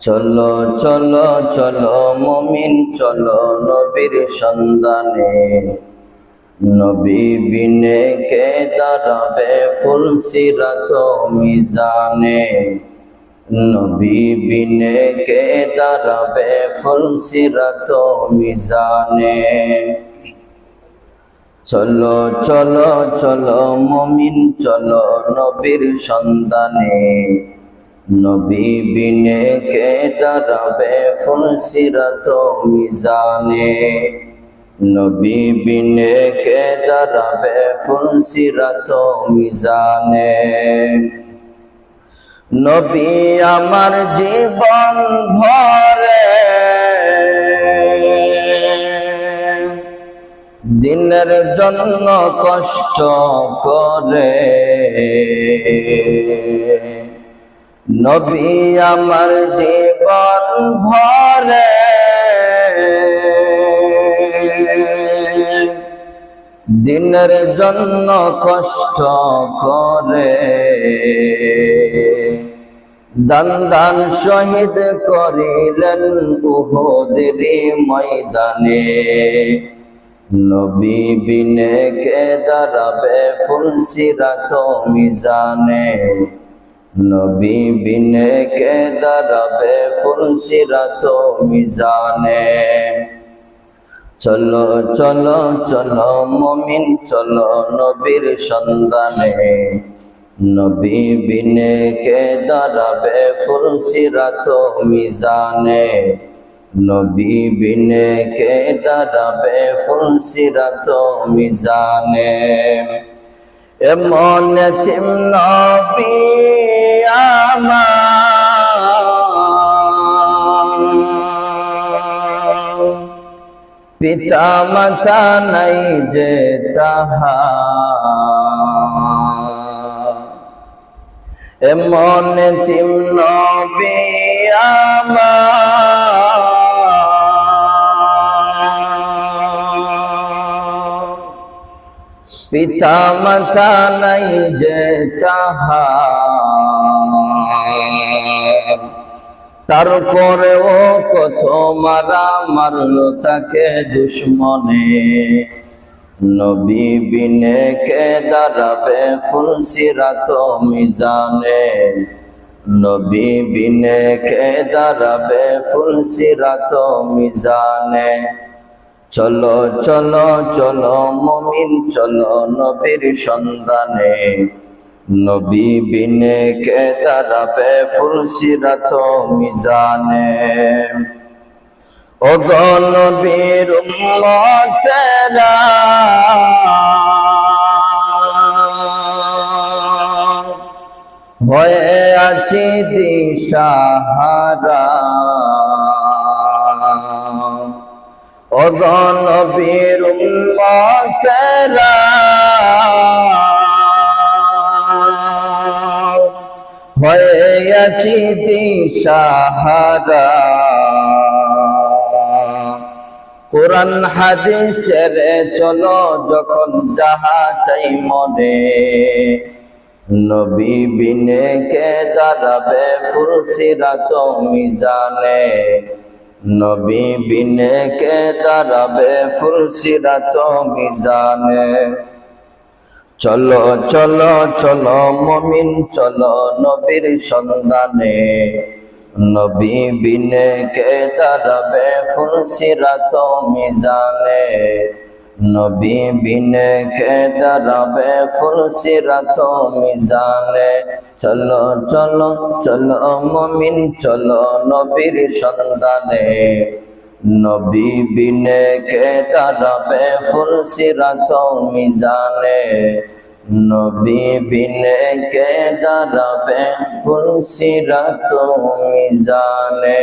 চলো চলো চলো মমিন, চলো নবীর সন্ধানে। নবী বিনে কে দাঁড়াবে ফুল সিরাত মিজানে? নবী বিনে কে দাঁড়াবে ফুল সিরাত মিজানে? চলো চলো চলো মমিন, চলো নবীর সন্ধানে। নবী বিনে কে দাঁড়াবে ফুল সিরাত মিজানে? নবী বিনে কে দাঁড়াবে ফুল সিরাত মিজানে? নবী আমার জীবন ভরে। দিনের জন্য কষ্ট করে। নবী আমার জীবন ভরে। দিনের জন্য কষ্ট করে। দান দান শহীদ করিলেন উহুদের ময়দানে। নবী বিনে কে দাঁড়াবে ফুল সিরাত মিজানে। নবী বিনে কে দাঁড়াবে ফুল সিরাত মিজানে। চলো চলো চলো মমিন, চলো নবীর সন্ধানে। নবী বিনে কে দাঁড়াবে ফুল সিরাত মিজানে। নবী বিনে কে দাঁড়াবে ফুল সিরাত মিজানে। এমন তিম নবী পিতা মাতা নাই যে তাহা এমন তিম নবী পিতা মাতা নাই যে তাহা তারপরেও কত মারা মারলো তাকে দুশ্মনে। নবী বিনে কে দাঁড়াবে ফুল সিরাত মিজানে। নবী বিনে কে দাঁড়াবে ফুল সিরাত মিজানে। চলো চলো চলো, মমিন, চলো নবীর সন্ধানে। নবী বিনে কে দাঁড়াবে ফুল সিরাত মিজানে। ও নবীর উম্মতেরা। হয়ে আছি দিশাহারা। নবীর উম্মতেরা হয়ে আছি দিশাহারা। কোরআন হাদিসের চলো যখন যাহা চাই মনে। নবী বিনে কে দাঁড়াবে ফুরসিরাত মিজানে। নবী বিনে কে দাঁড়াবে ফুরসিরাত মিজানে। চলো চলো চলো মমিন, চলো নবীর সন্ধানে। নবী বিনে কে দাঁড়াবে ফুলসিরাত মিজানে। নবী বিনে কে দাঁড়াবে ফুলসিরাত মিজানে। চলো চলো চলো মমিন, চলো নবীর সন্ধানে নবী বিনে কে দাঁড়াবে ফুলসিরাত মিজানে। নবী বিনে কে দাঁড়াবে ফুলসিরাত মিজানে।